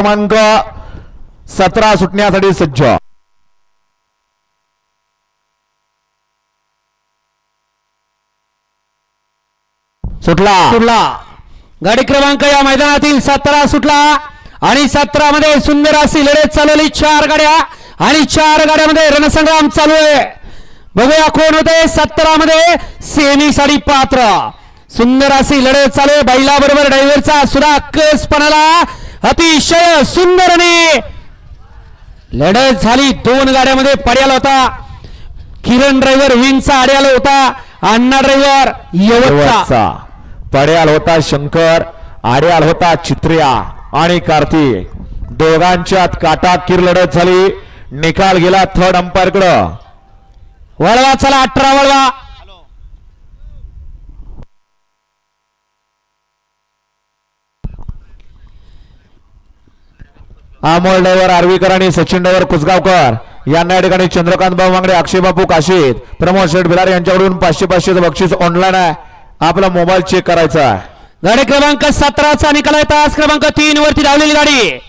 क्रमांक सतरा सुटण्यासाठी सज्ज. सुटला. सुटला. गाडी क्रमांक या मैदानातील सतरा सुटला आणि सतरा मध्ये सुंदर अशी लढत चालवली. चार गाड्या आणि चार गाड्यामध्ये रणसंग्राम चालू आहे. बघूया कोण होते सतरा मध्ये सेमी साडी पात्र. सुंदर अशी लढत चालू आहे. बैला बरोबर ड्रायव्हरचा सुद्धा कसपणाला अतिशय सुंदर आणि लढत झाली. दोन गाड्यामध्ये पड्याला होता. किरण ड्रायव्हर विंगचा आड्याला होता. अण्णा ड्रायव्हर यवतचा. पड्याल होता शंकर आड्याल होता चित्र्या आणि कार्तिक. दोघांच्यात काटाकीर लढत झाली. निकाल गेला थर्ड अंपायर कडं. वळवा चला अठरा वळवा. अमोल डायवर आर्वीकर आणि सचिन डवर कुसगावकर. यांना या ठिकाणी चंद्रकांत भाऊ मांगडे अक्षय बापू काशीत प्रमोद शेठ भिलार यांच्याकडून पाचशे पाचशेचं बक्षीस ऑनलाईन आहे. आपला मोबाईल चेक करायचा आहे. गाडी क्रमांक सतराचा निकाल आहे. तास क्रमांक तीन वरती धावलेली गाडी.